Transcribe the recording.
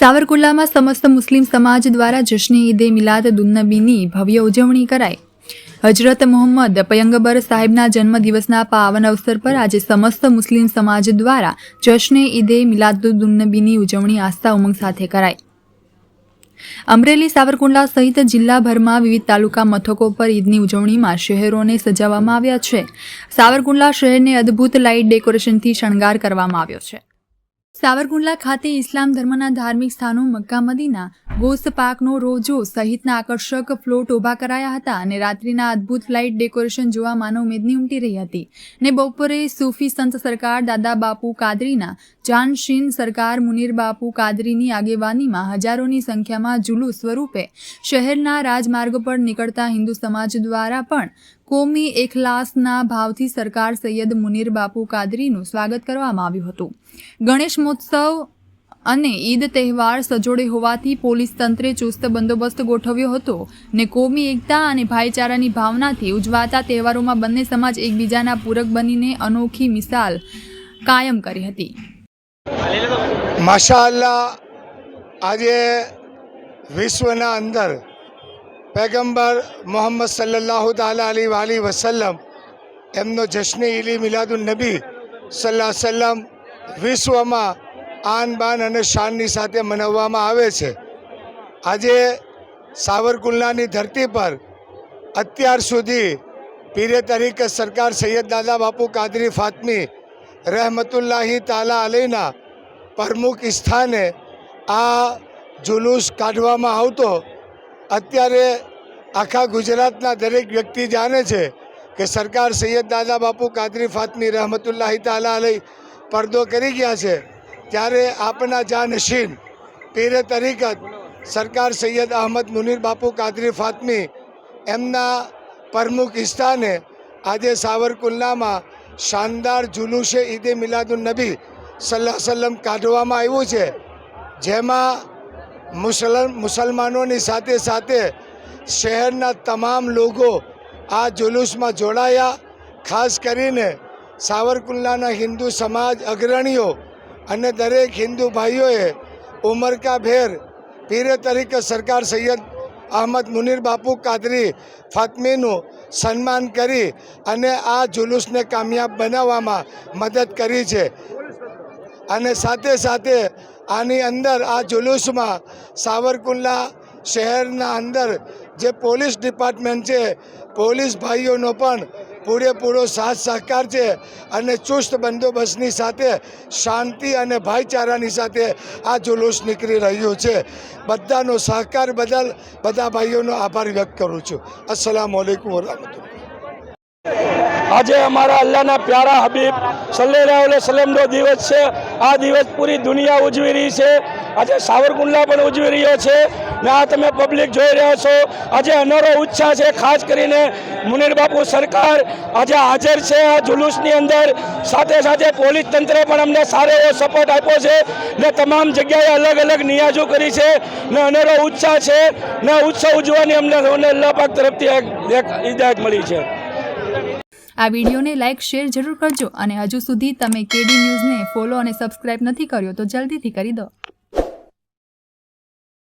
સાવરકુંડલામાં સમસ્ત મુસ્લિમ સમાજ દ્વારા જશ્ન ઈદે મિલાદ દુન્નબીની ભવ્ય ઉજવણી કરાઈ. હજરત મોહમ્મદ પયંગબર સાહેબના જન્મદિવસના પાવન અવસર પર આજે સમસ્ત મુસ્લિમ સમાજ દ્વારા જશ્ન ઈદે મિલાદુદ્દુન્નબીની ઉજવણી આસ્થા ઉમંગ સાથે કરાઈ. અમરેલી સાવરકુંડલા સહિત જિલ્લાભરમાં વિવિધ તાલુકા મથકો પર ઈદની ઉજવણીમાં શહેરોને સજાવવામાં આવ્યા છે. સાવરકુંડલા શહેરને અદ્ભુત લાઇટ ડેકોરેશનથી શણગાર કરવામાં આવ્યો છે. સાવરકુંડલા ખાતે ઇસ્લામ ધર્મના ધાર્મિક સ્થાનો મક્કા મદીના ગોસ્ત પાકનો રોજો સહિતના આકર્ષક ફ્લોટ ઊભા કરાયા હતા અને રાત્રિના અદ્ભુત લાઇટ ડેકોરેશન જોવા માનવ મેદની ઉમટી રહી હતી. ને બપોરે સૂફી સંત સરકાર દાદા બાપુ કાદરીના જાનશીન સરકાર મુનીર બાપુ કાદરીની આગેવાનીમાં હજારોની સંખ્યામાં જુલુસ સ્વરૂપે શહેરના રાજમાર્ગ પર નીકળતા હિન્દુ સમાજ દ્વારા પણ કોમી એખલાસના ભાવથી સરકાર સૈયદ મુનીર બાપુ કાદરીનું સ્વાગત કરવામાં આવ્યું હતું. ગણેશ મહોત્સવ અને ઈદ તહેવાર સજોડે હોવાથી પોલીસ તંત્રે ચુસ્ત બંદોબસ્ત ગોઠવ્યો હતો ને કોમી એકતા અને ભાઈચારાની ભાવનાથી ઉજવાતા તહેવારોમાં બંને સમાજ એકબીજાના પૂરક બનીને અનોખી મિસાલ કાયમ કરી હતી. માશાલ્લા આજે વિશ્વના અંદર પેગમ્બર મોહમ્મદ સલ્લલ્લાહુ તાલા અલી વાલી વસલ્લમ, એમનો જશ્ન ઇલી મિલાદુન નબી સલ્લાહ સલ્લમ વિશ્વમાં આન બાન અને શાનની સાથે મનાવવામાં આવે છે. આજે સાવરકુંડલાની ધરતી પર અત્યાર સુધી પીરે તરીકે સરકાર સૈયદ દાદા બાપુ કાદરી ફાતમી રહેમતુલ્લાહી તાલા અલીના પ્રમુખ સ્થાને આ જુલુસ કાઢવામાં આવતો અત્યારે આખા ગુજરાતના દરેક વ્યક્તિ જાણે છે કે સરકાર સૈયદ દાદા બાપુ કાદરી ફાતમી રહેમતુલ્લાહી તાલા અલી પડદો કરી ગયા છે. ત્યારે આપના જાનશીન પીરે તરીકત સરકાર સૈયદ અહમદ મુનીર બાપુ કાદરી ફાતમી એમના પ્રમુખ ઇસ્તાને આજે સાવરકુંડલામાં શાનદાર જુલુસે ઈદે મિલાદુન નબી સલ્લાહ સલ્લમ કાઢવામાં આવ્યું છે, જેમાં મુસલમ, મુસલમાનોની સાથે સાથે શહેરના તમામ લોકો આ જુલુસમાં જોડાયા. ખાસ કરીને સાવરકુંડલાના હિન્દુ સમાજ અગ્રણીઓ અને દરેક હિન્દુ ભાઈઓએ ઉમરકાભેર પીરે તરીકે સરકાર સૈયદ અહમદ મુનીર બાપુ કાદરી ફાતમીનું સન્માન કરી અને આ જુલુસને કામયાબ બનાવવામાં મદદ કરી છે. અને સાથે સાથે આની અંદર આ જુલુસમાં સાવરકુંડલા શહેરના અંદર જે પોલીસ ડિપાર્ટમેન્ટ છે, પોલીસ ભાઈઓનો પણ પૂરેપૂરો સાથ સહકાર છે અને ચુસ્ત બંદોબસ્તની સાથે શાંતિ અને ભાઈચારાની સાથે આ જુલુસ નીકળી રહ્યું છે. બધાનો સહકાર બદલ બધા ભાઈઓનો આભાર વ્યક્ત કરું છું. અસલામ વાલેકુમ વરહમતુલ્લાહ. આજે અમારા અલ્લાહના પ્યારા હબીબ સલ્લેલાહુ અલૈહિ વસલ્લમનો દિવસ છે. આ દિવસ પૂરી દુનિયા ઉજવી રહી છે. આજે સાવરકુંડલા પણ ઉજવી રહ્યો છે. ને આ તમે પબ્લિક જોઈ રહ્યા છો. આજે અનેરો ઉત્સાહ છે, ખાસ કરીને મુનીર બાપુ સરકાર આજે હાજર છે આ જુલુસની અંદર. સાથે સાથે પોલીસ તંત્રે પણ અમને સારો એવો સપોર્ટ આપ્યો છે ને તમામ જગ્યાએ અલગ અલગ નિયાજો કરી છે ને અનેરો ઉત્સાહ છે ને ઉત્સવ ઉજવવાની અમને સૌને અલ્લાહ પાક તરફથી એક હિદાયત મળી છે. આ વિડીયોને લાઇક શેર જરૂર કરજો અને હજુ સુધી તમે કેડી ન્યૂઝને ફોલો અને સબસ્ક્રાઇબ નથી કર્યો તો જલ્દીથી કરી દો.